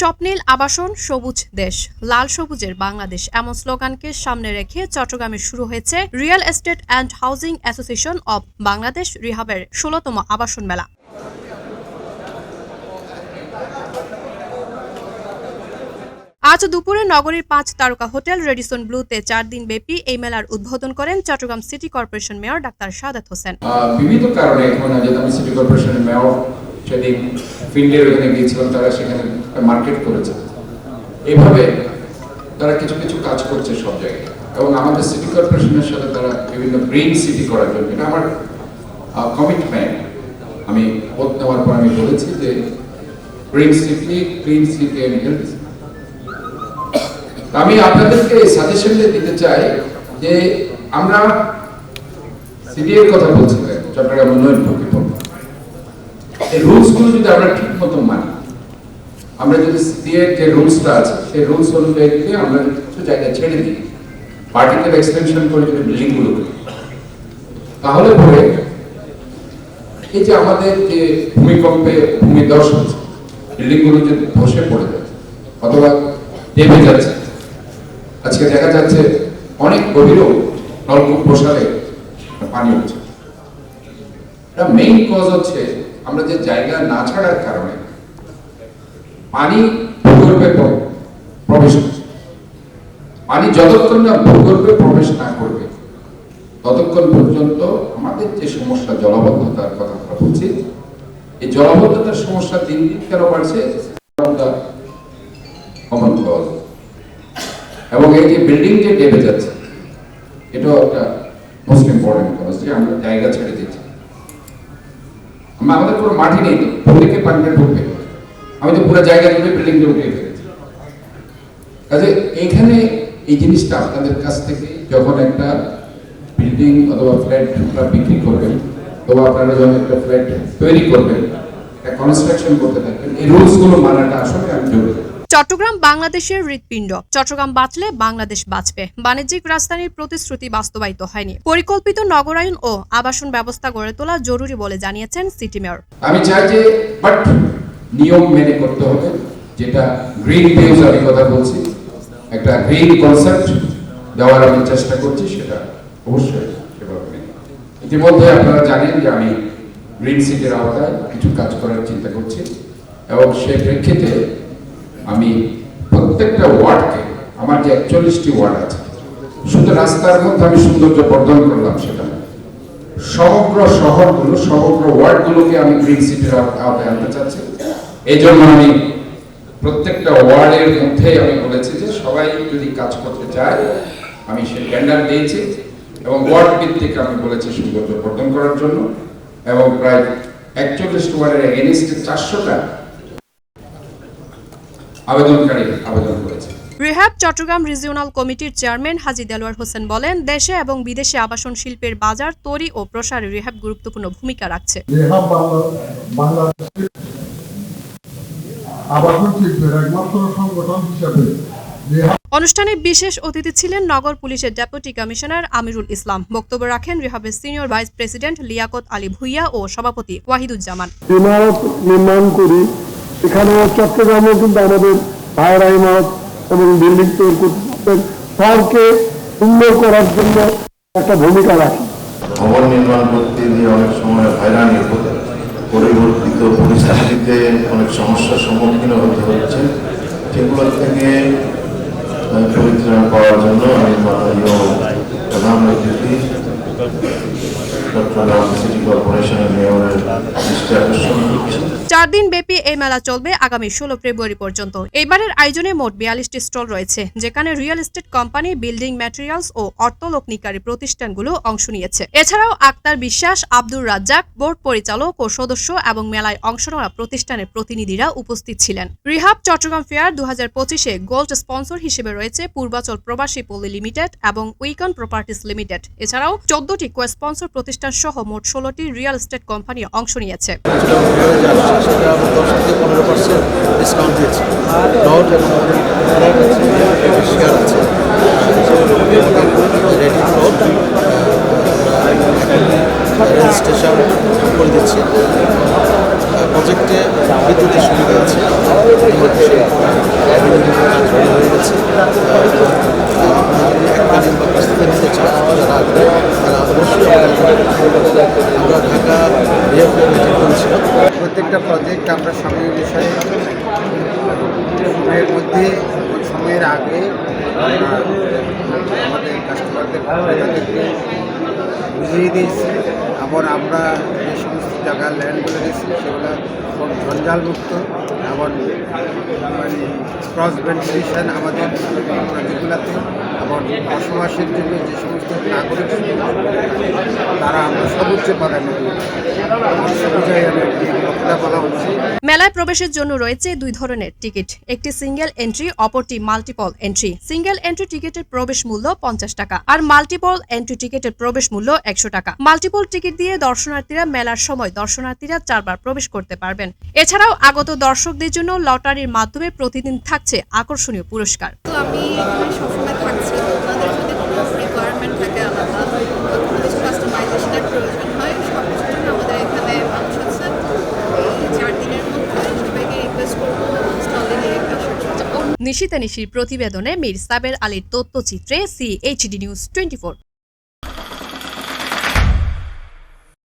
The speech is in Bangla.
স্বপ্নীল আবাসন, সবুজ দেশ। লাল সবুজের বাংলাদেশ এমন স্লোগানকে সামনে রেখে চট্টগ্রামে শুরু হয়েছে real estate and housing association of Bangladesh রিহাবের ষোলতম আবাসন মেলা। আজ দুপুরে নগরীর পাঁচ তারকা হোটেল রেডিসন ব্লুতে চার দিন ব্যাপী এই মেলার উদ্বোধন করেন Chittagong city corporation mayor doctor Sadat Hossain. বিভিন্ন কারণে এখন আমি সিটি কর্পোরেশনের মেয়র সেদিন ফিল্ডের ওখানে গিয়েছিলাম তারা সেখানে মার্কেট করেছে। এইভাবে তারা কিছু কিছু কাজ করছে সব জায়গায়। এবং আমাদের সিটি কর্পোরেশনের সাথে তারা বিভিন্ন গ্রিন সিটি করার জন্য, এটা আমার কমিটমেন্ট আমি পদ নেওয়ার পর আমি বলেছি যে গ্রিন সিটি গ্রিন সিটি আমি আপনাদেরকে সাজেশন দিতে চাই যে আমরা সিডিএর কথা বলছি, চট্টগ্রাম উন্নয়ন কর্তৃপক্ষ এই রুলসগুলো যদি আমরা ঠিক মতো মানি আমরা যদি সিডিএর যে রুলসটা আছে সেই রুলস অনুযায়ী আমরা কিছু জায়গা ছেড়ে দিই। পার্টিকেল এক্সটেনশন করে যদি বিল্ডিংগুলো করি, তাহলে পরে এই যে আমাদের যে ভূমিকম্পে ভূমিদশ হচ্ছে বিল্ডিংগুলো যদি ধসে পড়ে যাচ্ছে অথবা দেবে যাচ্ছে আজকে দেখা যাচ্ছে অনেক গভীরও নলকূপ বসালে পানি হচ্ছে। মেইন কজ হচ্ছে আমরা যে জায়গা না ছাড়ার কারণে পানি ভূগর্ভে প্র- প্রবেশ পানি যতক্ষণ না ভূগর্ভে প্রবেশ না করবে, ততক্ষণ পর্যন্ত আমাদের যে সমস্যা জলবদ্ধতার কথা আমরা বলছি, এই জলবদ্ধতার সমস্যা দিন দিন কেন বাড়ছে? এবং এই যে বিল্ডিং যে ডেবে যাচ্ছে, এটাও একটা মোস্ট ইম্পর্টেন্ট কজ যে আমরা জায়গা ছেড়ে দিচ্ছি। আমাদের কোনো মাটি নেই তো পল্লীকে পানিটা ঢুকবে। আমি তো পুরো জায়গা জুড়ে বিল্ডিং উঠিয়ে ফেলেছি। কাজে এখানে এই জিনিসটা আপনাদের কাছ থেকে যখন একটা বিল্ডিং অথবা ফ্ল্যাট আপনারা বিক্রি করবেন অথবা আপনারা যখন একটা ফ্ল্যাট তৈরি করবেন একটা কনস্ট্রাকশন করতে থাকবেন এই রুলসগুলো মানাটা আসলে আমি জরুরি। চট্টগ্রাম বাংলাদেশের হৃৎপিণ্ড। চট্টগ্রাম বাঁচলে বাংলাদেশ বাঁচবে। বাণিজ্যিক রাজধানীর প্রতিশ্রুতি বাস্তবায়িত হয়নি। পরিকল্পিত নগরায়ন ও আবাসন ব্যবস্থা গড়ে তোলা জরুরি বলে জানিয়েছেন সিটি মেয়র। আমি চাই যে বাট নিয়ম মেনে করতে হবে, যেটা গ্রিন ভিউজ আমি কথা বলছি। একটা গ্রিন কনসেপ্ট দেওয়ার আমি চেষ্টা করছি, সেটা অবশ্যই। ইতিমধ্যে আপনারা জানেন যে আমি গ্রিন সিটির আওতায় কিছু কাজ করার চিন্তা করছি, এবং সেই প্রেক্ষিতে আমি প্রত্যেকটা ওয়ার্ডকে, আমার যে একচল্লিশটি ওয়ার্ড আছে, শুধু রাস্তার মধ্যে আমি সৌন্দর্য বর্ধন করলাম সেটা সমগ্র শহরগুলো, সমগ্র ওয়ার্ডগুলোকে আমি গ্রিন সিটির আওতা- আওতায় আনতে চাচ্ছি। এই জন্য আমি প্রত্যেকটা ওয়ার্ডের মধ্যে আমি বলেছি যে সবাই যদি কাজ করতে চায় আমি সে টেন্ডার দিয়েছি এবং ওয়ার্ড ভিত্তিক আমি বলেছি সৌন্দর্য বর্ধন করার জন্য এবং প্রায় একচল্লিশ ওয়ার্ডের এগেনিস্টে চারশোটা আবেদনকারী আবেদন করেছে। রিহ্যাব চট্টগ্রাম রিজিওনাল কমিটির চেয়ারম্যান হাজি দেলোয়ার হোসেন বলেন দেশে এবং বিদেশে আবাসন শিল্পের বাজার তৈরি ও প্রসারে রিহ্যাব গুরুত্বপূর্ণ ভূমিকা রাখছে। আবাসন শিল্পের একমাত্র সংগঠন হিসাবে অনুষ্ঠানে বিশেষ অতিথি ছিলেন নগর পুলিশের ডেপুটি কমিশনার আমিরুল ইসলাম। বক্তব্য রাখেন রিহাবের senior vice president Liaquat Ali Bhuiyan ও সভাপতি ওয়াহিদুজ্জামান। ইমারত নির্মাণ করি। এখানে চট্টগ্রামে কিন্তু আমাদের ভাইরা ইমারত এবং বিল্ডিং তৈরি করতে শহরকে সুন্দর করার জন্য একটা ভূমিকা রাখে। ভবন নির্মাণ করতে গিয়ে অনেক সময় হয়রানি হতে পরিবর্তিত পরিস্থিতিতে অনেক সমস্যার সম্মুখীন হতে হচ্ছে। সেগুলো থেকে পরিত্রাণ পাওয়ার জন্য আমি মাননীয় প্রধানমন্ত্রী ডক্টর আকর্ষণ চার দিন ব্যাপী এই মেলা চলবে আগামী ষোলো ফেব্রুয়ারি পর্যন্ত। এবারের আয়োজনে মোট বিয়াল্লিশটি স্টল রয়েছে, যেখানে real estate company, building materials ও অর্থলগ্নিকারী প্রতিষ্ঠানগুলো অংশ নিয়েছে। এছাড়াও আক্তার বিশ্বাস, আব্দুর রাজ্জাক, বোর্ড পরিচালক ও সদস্য এবং মেলায় অংশ নেওয়া প্রতিষ্ঠানের প্রতিনিধিরা উপস্থিত ছিলেন। রিহাব চট্টগ্রাম ফেয়ার দু হাজার পঁচিশে গোল্ড স্পন্সর হিসেবে রয়েছে পূর্বাচল প্রবাসী পল্লী লিমিটেড এবং উইকন প্রপার্টিস লিমিটেড। এছাড়াও চোদ্দটি কো স্পন্সর প্রতিষ্ঠান সহ মোট ষোলোটি রিয়েল এস্টেট কোম্পানি অংশ নিয়েছে। বিদ্যুতের সুবিধা আছে প্রজেক্ট আমরা সময়ের বিষয়ে সময়ের মধ্যে সময়ের আগে আমাদের কাস্টমারদের বুঝিয়ে দিয়েছি। এবং আমরা সমস্ত জায়গার ল্যান্ডগুলো দিয়েছি সেগুলো খুব ঝঞ্ঝালমুক্ত এবং মানে ক্রস ভেন্টিলেশন আমাদের প্রজেক্টগুলোতে এবং বসবাসের জন্য যে সমস্ত নাগরিক তারা আমরা সর্বোচ্চ প্রাধান্য মেলায় প্রবেশের জন্য রয়েছে দুই ধরনের টিকিট। একটি সিঙ্গেল এন্ট্রি অপরটি মাল্টিপল এন্ট্রি সিঙ্গেল এন্ট্রি টিকিটের প্রবেশ মূল্য পঞ্চাশ টাকা আর মাল্টিপল এন্ট্রি টিকিটের প্রবেশ মূল্য একশো টাকা। মাল্টিপল টিকিট দিয়ে দর্শনার্থীরা মেলার সময় দর্শনার্থীরা চারবার প্রবেশ করতে পারবেন। এছাড়াও আগত দর্শকদের জন্য লটারির মাধ্যমে প্রতিদিন থাকছে আকর্ষণীয় পুরস্কার। তো আমি সবসময় থাকছি। ওনাদের যদি কোনো রিকোয়ারমেন্ট থাকে আলাদা কোনো কিছু কাস্টমাইজেশনের প্রয়োজন হয় সব কিছুর আমাদের এখানে মানুষ আছে এই চার দিনের মধ্যে সবাইকে রিকোয়েস্ট করব স্টলে নিয়ে আসার জন্য নিশিতা নিশির প্রতিবেদনে মীর সাবের আলীর তথ্যচিত্রে সিএইচডি নিউজ টোয়েন্টি